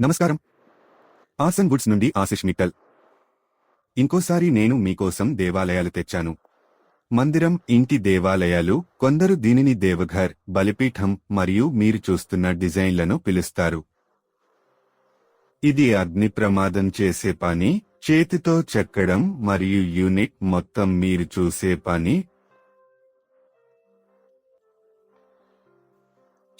నమస్కారం. ఆసన్ గుడ్స్ నుండి ఆశిష్ మిట్టల్. ఇంకోసారి నేను మీకోసం దేవాలయాలు తెచ్చాను. మందిరం ఇంటి దేవాలయాలు కొందరు దీనిని దేవఘర్ బలిపీఠం మరియు మీరు చూస్తున్న డిజైన్లను పిలుస్తారు. ఇది అగ్ని ప్రమాదం చేసే పని చేతితో చెక్కడం మరియు యూనిట్ మొత్తం మీరు చూసే పని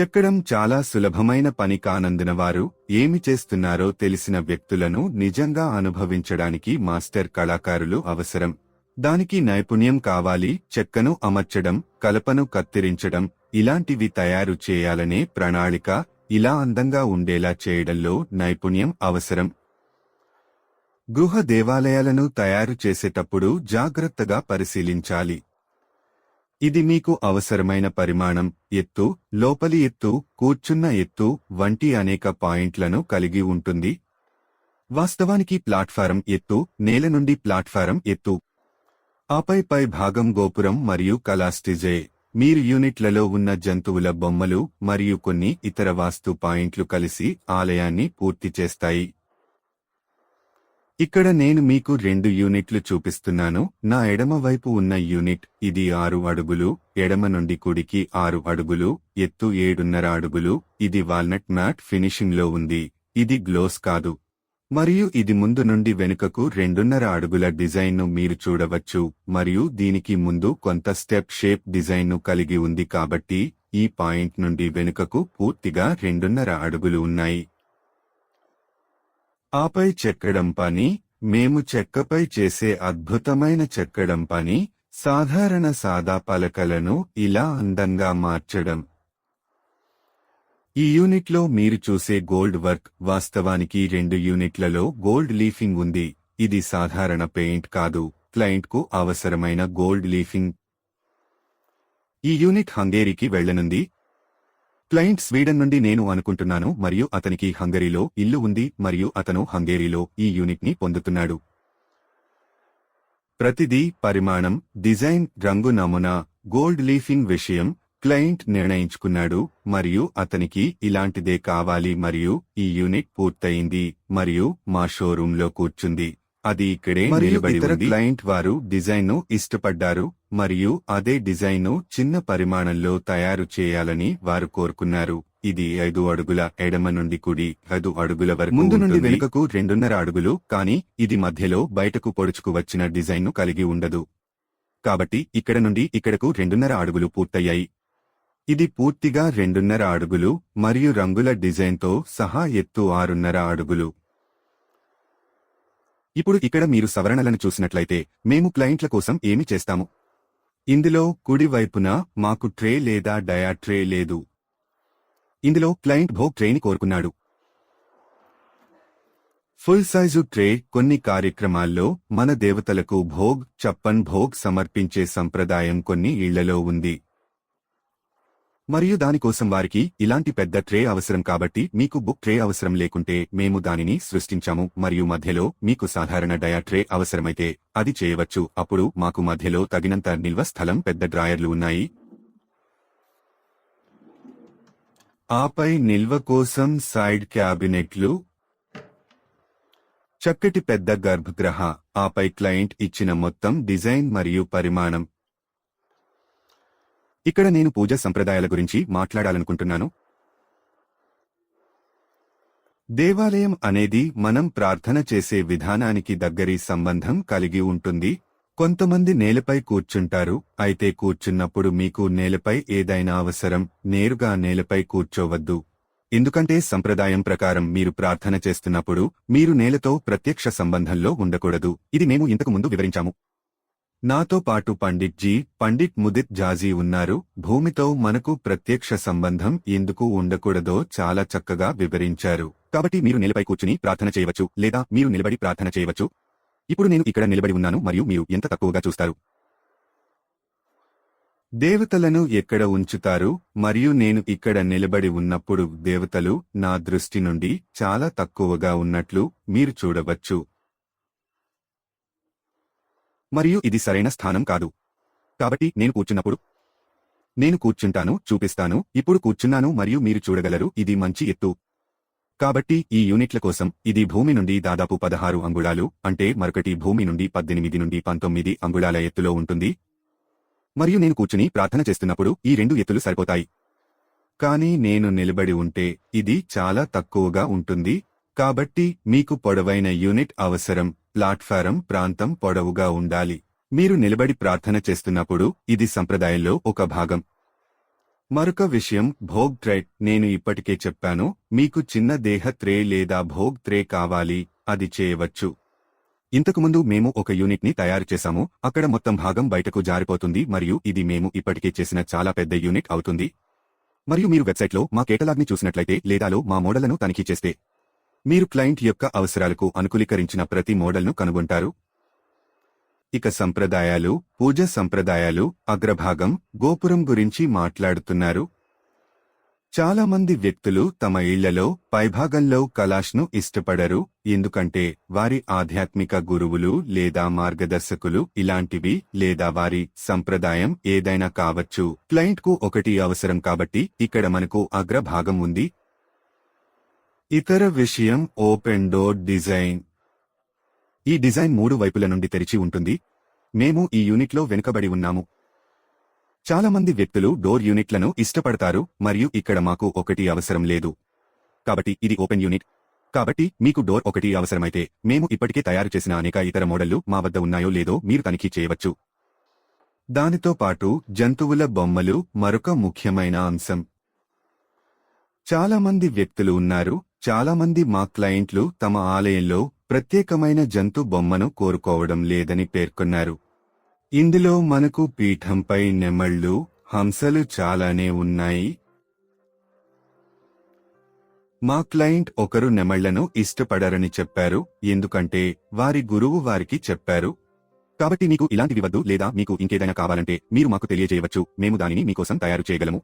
చెక్కడం చాలా సులభమైన పని కానందున వారు ఏమి చేస్తున్నారో తెలిసిన వ్యక్తులను నిజంగా అనుభవించడానికి మాస్టర్ కళాకారులు అవసరం. దానికి నైపుణ్యం కావాలి చెక్కను అమర్చడం కలపను కత్తిరించడం ఇలాంటివి తయారు చేయాలనే ప్రణాళిక ఇలా అందంగా ఉండేలా చేయడంలో నైపుణ్యం అవసరం. గృహ దేవాలయాలను తయారు చేసేటప్పుడు జాగ్రత్తగా పరిశీలించాలి. ఇది మీకు అవసరమైన పరిమాణం ఎత్తు లోపలి ఎత్తు కూర్చున్న ఎత్తు వంటి అనేక పాయింట్లను కలిగి ఉంటుంది. వాస్తవానికి ప్లాట్ఫారం ఎత్తు నేల నుండి ప్లాట్ఫారం ఎత్తు. ఆపై పై భాగం గోపురం మరియు కలాస్టిజే. మీరు యూనిట్లలో ఉన్న జంతువుల బొమ్మలు మరియు కొన్ని ఇతర వాస్తు పాయింట్లు కలిసి ఆలయాన్ని పూర్తి చేస్తాయి. ఇక్కడ నేను మీకు రెండు యూనిట్లు చూపిస్తున్నాను. నా ఎడమ వైపు ఉన్న యూనిట్ ఇది ఆరు అడుగులు ఎడమ నుండి కుడికి ఆరు అడుగులు ఎత్తు ఏడున్నర అడుగులు ఇది వాల్నట్ మ్యాట్ ఫినిషింగ్లో ఉంది ఇది గ్లోస్ కాదు. మరియు ఇది ముందు నుండి వెనుకకు రెండున్నర అడుగుల డిజైన్ను మీరు చూడవచ్చు మరియు దీనికి ముందు కొంత స్టెప్ షేప్ డిజైన్ను కలిగి ఉంది కాబట్టి ఈ పాయింట్ నుండి వెనుకకు పూర్తిగా రెండున్నర అడుగులు ఉన్నాయి. ఆపై చెక్కడం పని మేము చెక్కపై చేసే అద్భుతమైన చెక్కడం పని సాధారణ సాదా పలకలను ఇలా అందంగా మార్చడం. ఈ యూనిట్లో మీరు చూసే గోల్డ్ వర్క్ వాస్తవానికి రెండు యూనిట్లలో గోల్డ్ లీఫింగ్ ఉంది. ఇది సాధారణ పెయింట్ కాదు క్లయింట్కు అవసరమైన గోల్డ్ లీఫింగ్. ఈ యూనిట్ హంగేరికి వెళ్ళనుంది క్లయింట్ స్వీడన్ నుండి నేను అనుకుంటున్నాను మరియు అతనికి హంగరీలో ఇల్లు ఉంది మరియు అతను హంగేరీలో ఈ యూనిట్ని పొందుతున్నాడు. ప్రతిదీ పరిమాణం డిజైన్ రంగు నమూనా గోల్డ్ లీఫింగ్ విషయం క్లయింట్ నిర్ణయించుకున్నాడు మరియు అతనికి ఇలాంటిదే కావాలి మరియు ఈ యూనిట్ పూర్తయింది మరియు మా షోరూంలో కూర్చుంది. అది ఇక్కడే నిలబడి ఇతర క్లయింట్ వారు డిజైన్ను ఇష్టపడ్డారు మరియు అదే డిజైన్ను చిన్న పరిమాణంలో తయారు చేయాలని వారు కోరుకున్నారు. ఇది ఐదు అడుగుల ఎడమ నుండి కుడి ఐదు అడుగుల వరకు ముందు నుండి వెనుకకు రెండున్నర అడుగులు కానీ ఇది మధ్యలో బయటకు పొడుచుకు వచ్చిన డిజైన్ను కలిగి ఉండదు. కాబట్టి ఇక్కడ నుండి ఇక్కడకు రెండున్నర అడుగులు పూర్తయ్యాయి. ఇది పూర్తిగా రెండున్నర అడుగులు మరియు రంగుల డిజైన్తో సహా ఎత్తు ఆరున్నర అడుగులు. ఇప్పుడు ఇక్కడ మీరు సవరణలను చూసినట్లయితే మేము క్లయింట్ల కోసం ఏమి చేస్తాము? ఇందులో కుడి వైపున మాకు ట్రే లేదా డయా ట్రే లేదు. ఇందులో క్లయింట్ భోగ్ ట్రేని కోరుకున్నాడు. ఫుల్ సైజు ట్రే కొన్ని కార్యక్రమాల్లో మన దేవతలకు భోగ్ చప్పన్ భోగ్ సమర్పించే సంప్రదాయం కొన్ని ఇళ్ళలో ఉంది. మరియు దానికోసం వారికి ఇలాంటి పెద్ద ట్రే అవసరం కాబట్టి మీకు బుక్ ట్రే అవసరం లేకుంటే మేము దానిని సృష్టించాము మరియు మధ్యలో మీకు సాధారణ డయా ట్రే అవసరమైతే అది చేయవచ్చు. అప్పుడు మాకు మధ్యలో తగినంత నిల్వ స్థలం పెద్ద డ్రాయర్లు ఉన్నాయి. ఆపై నిల్వ కోసం సైడ్ క్యాబినెట్లు. చక్కటి పెద్ద గర్భగృహ ఆపై క్లయింట్ ఇచ్చిన మొత్తం డిజైన్ మరియు పరిమాణం. ఇక్కడ నేను పూజ సంప్రదాయాల గురించి మాట్లాడాలనుకుంటున్నాను. దేవాలయం అనేది మనం ప్రార్థన చేసే విధానానికి దగ్గరి సంబంధం కలిగి ఉంటుంది. కొంతమంది నేలపై కూర్చుంటారు. అయితే కూర్చున్నప్పుడు మీకు నేలపై ఏదైనా అవసరం నేరుగా నేలపై కూర్చోవద్దు. ఎందుకంటే సంప్రదాయం ప్రకారం మీరు ప్రార్థన చేస్తున్నప్పుడు మీరు నేలతో ప్రత్యక్ష సంబంధంలో ఉండకూడదు. ఇది మేము ఇంతకు ముందు వివరించాము. నాతో పాటు పండిట్ జీ పండిట్ ముదిత్ జాజీ ఉన్నారు. భూమితో మనకు ప్రత్యక్ష సంబంధం ఎందుకు ఉండకూడదో చాలా చక్కగా వివరించారు. కాబట్టి మీరు నిలబై కూర్చుని ప్రార్థన చేయవచ్చు లేదా మీరు నిలబడి ప్రార్థన చేయవచ్చు. ఇప్పుడు నేను ఇక్కడ నిలబడి ఉన్నాను మరియు మీరు ఎంత తక్కువగా చూస్తారు? దేవతలను ఎక్కడ ఉంచుతారు? మరియు నేను ఇక్కడ నిలబడి ఉన్నప్పుడు దేవతలు నా దృష్టి నుండి చాలా తక్కువగా ఉన్నట్లు మీరు చూడవచ్చు. మరియు ఇది సరైన స్థానం కాదు. కాబట్టి నేను కూర్చున్నప్పుడు నేను కూర్చుంటాను చూపిస్తాను ఇప్పుడు కూర్చున్నాను మరియు మీరు చూడగలరు ఇది మంచి ఎత్తు. కాబట్టి ఈ యూనిట్ల కోసం ఇది భూమి నుండి దాదాపు పదహారు అంగుళాలు అంటే మరొకటి భూమి నుండి పద్దెనిమిది నుండి పంతొమ్మిది అంగుళాల ఎత్తులో ఉంటుంది. మరియు నేను కూర్చుని ప్రార్థన చేస్తున్నప్పుడు ఈ రెండు ఎత్తులు సరిపోతాయి. కానీ నేను నిలబడి ఉంటే ఇది చాలా తక్కువగా ఉంటుంది కాబట్టి మీకు పొడవైన యూనిట్ అవసరం ప్లాట్ఫారం ప్రాంతం పొడవుగా ఉండాలి. మీరు నిలబడి ప్రార్థన చేస్తున్నప్పుడు ఇది సంప్రదాయంలో ఒక భాగం. మరొక విషయం భోగ్ ట్రే నేను ఇప్పటికే చెప్పాను మీకు చిన్న దేహ త్రే లేదా భోగ్ త్రే కావాలి అది చేయవచ్చు. ఇంతకుముందు మేము ఒక యూనిట్ని తయారు చేశాము అక్కడ మొత్తం భాగం బయటకు జారిపోతుంది మరియు ఇది మేము ఇప్పటికే చేసిన చాలా పెద్ద యూనిట్ అవుతుంది. మరియు మీరు వెబ్సైట్లో మా కేటలాగ్ని చూసినట్లయితే లేదాలో మా మోడళ్ళను తనిఖీ చేస్తే మీరు క్లయింట్ యొక్క అవసరాలకు అనుకూలీకరించిన ప్రతి మోడల్ను కనుగొంటారు. ఇక సంప్రదాయాలు పూజ సంప్రదాయాలు అగ్రభాగం గోపురం గురించి మాట్లాడుతున్నారు. చాలా మంది వ్యక్తులు తమ ఇళ్ళలో పైభాగంలో కలాష్ను ఇష్టపడరు ఎందుకంటే వారి ఆధ్యాత్మిక గురువులు లేదా మార్గదర్శకులు ఇలాంటివి లేదా వారి సంప్రదాయం ఏదైనా కావచ్చు. క్లయింట్కు ఒకటి అవసరం కాబట్టి ఇక్కడ మనకు అగ్రభాగం ఉంది ఇతర విషయం ఓపెన్ డోర్ డిజైన్ ఈ డిజైన్ మూడు వైపుల నుండి తెరిచి ఉంటుంది. మేము ఈ యూనిట్లో వెనుకబడి ఉన్నాము. చాలామంది వ్యక్తులు డోర్ యూనిట్లను ఇష్టపడతారు మరియు ఇక్కడ మాకు ఒకటి అవసరం లేదు. కాబట్టి ఇది ఓపెన్ యూనిట్ కాబట్టి మీకు డోర్ ఒకటి అవసరమైతే మేము ఇప్పటికే తయారు చేసిన అనేక ఇతర మోడళ్ళు మా వద్ద ఉన్నాయో లేదో మీరు తనిఖీ చేయవచ్చు. దానితో పాటు జంతువుల బొమ్మలు మరొక ముఖ్యమైన అంశం. చాలామంది వ్యక్తులు ఉన్నారు. చాలామంది మా క్లయింట్లు తమ ఆలయంలో ప్రత్యేకమైన జంతు బొమ్మను కోరుకోవడం లేదని పేర్కొన్నారు. ఇందులో మనకు పీఠంపై నెమళ్ళు హంసలు చాలానే ఉన్నాయి. మా క్లయింట్ ఒకరు నెమళ్ళను ఇష్టపడరని చెప్పారు ఎందుకంటే వారి గురువు వారికి చెప్పారు. కాబట్టి మీకు ఇలాంటివి వద్దు లేదా మీకు ఇంకేదైనా కావాలంటే మీరు మాకు తెలియజేయవచ్చు మేము దానిని మీకోసం తయారు చేయగలము.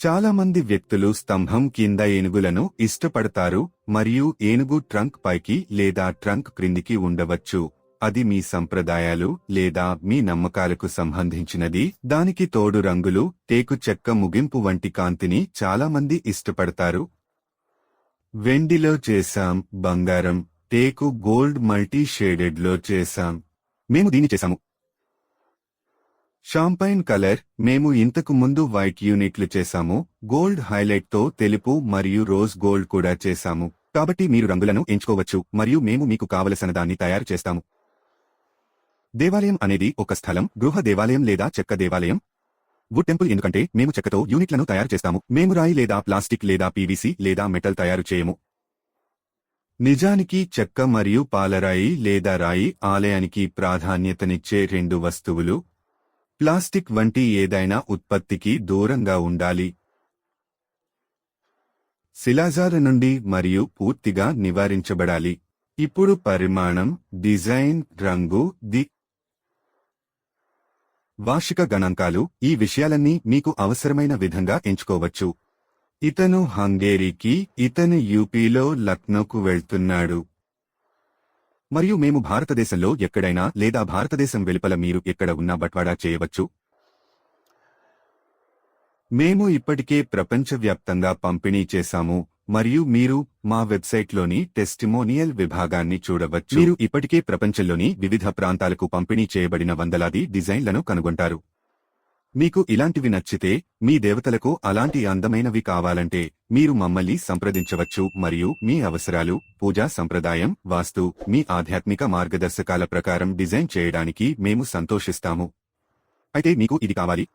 చాలా మంది వ్యక్తులు స్తంభం కింద ఏనుగులను ఇష్టపడతారు మరియు ఏనుగు ట్రంక్ పైకి లేదా ట్రంక్ క్రిందికి ఉండవచ్చు. అది మీ సంప్రదాయాలు లేదా మీ నమ్మకాలకు సంబంధించినది. దానికి తోడు రంగులు టేకు చెక్క ముగింపు వంటి కాంతిని చాలా మంది ఇష్టపడతారు. వెండిలో చేశాం బంగారం టేకు గోల్డ్ మల్టీ షేడెడ్లో చేశాం. మేము దీన్ని చేశాము. షాంపైన్ కలర్ మేము ఇంతకు ముందు వైట్ యూనిట్లు చేశాము. గోల్డ్ హైలైట్తో తెలుపు మరియు రోజ్ గోల్డ్ కూడా చేశాము. కాబట్టి మీరు రంగులను ఎంచుకోవచ్చు మరియు మేము మీకు కావలసిన దాన్ని తయారు చేస్తాము. దేవాలయం అనేది ఒక స్థలం గృహ దేవాలయం లేదా చెక్క దేవాలయం? వుడ్ టెంపుల్ ఎందుకంటే మేము చెక్కతో యూనిట్లను తయారు చేస్తాము. మేము రాయి లేదా ప్లాస్టిక్ లేదా పీవీసీ లేదా మెటల్ తయారు చేయము. నిజానికి చెక్క మరియు పాలరాయి లేదా రాయి ఆలయానికి ప్రాధాన్యతనిచ్చే రెండు వస్తువులు ప్లాస్టిక్ వంటి ఏదైనా ఉత్పత్తికి దూరంగా ఉండాలి. శిలాజాల నుండి మరియు పూర్తిగా నివారించబడాలి. ఇప్పుడు పరిమాణం డిజైన్ రంగు ది వార్షిక గణాంకాలు ఈ విషయాలన్నీ మీకు అవసరమైన విధంగా ఎంచుకోవచ్చు. ఇతను హంగేరీకి ఇతను యూపీలో లక్నోకు వెళ్తున్నాడు. మరియు మేము భారతదేశంలో ఎక్కడైనా లేదా భారతదేశం వెలుపల మీరు ఎక్కడ ఉన్నా బట్వాడా చేయవచ్చు. మేము ఇప్పటికే ప్రపంచవ్యాప్తంగా పంపిణీ చేశాము మరియు మీరు మా వెబ్సైట్లోని టెస్టిమోనియల్ విభాగాన్ని చూడవచ్చు. మీరు ఇప్పటికే ప్రపంచంలోని వివిధ ప్రాంతాలకు పంపిణీ చేయబడిన వందలాది డిజైన్లను కనుగొంటారు. మీకు ఇలాంటివి నచ్చితే మీ దేవతలకు అలాంటి అందమైనవి కావాలంటే మీరు మమ్మల్ని సంప్రదించవచ్చు మరియు మీ అవసరాలు పూజా సంప్రదాయం వాస్తు మీ ఆధ్యాత్మిక మార్గదర్శకాల ప్రకారం డిజైన్ చేయడానికి మేము సంతోషిస్తాము. అయితే మీకు ఇది కావాలి?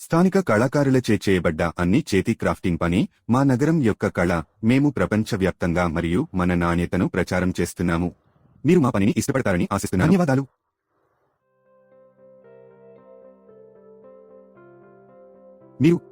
స్థానిక కళాకారులచే చేయబడ్డ అన్ని చేతి క్రాఫ్టింగ్ పని మా నగరం యొక్క కళ మేము ప్రపంచవ్యాప్తంగా మరియు మన నాణ్యతను ప్రచారం చేస్తున్నాము. మీరు మా పనిని ఇష్టపడతారని ఆశిస్తున్నాను. ధన్యవాదాలు. మీరు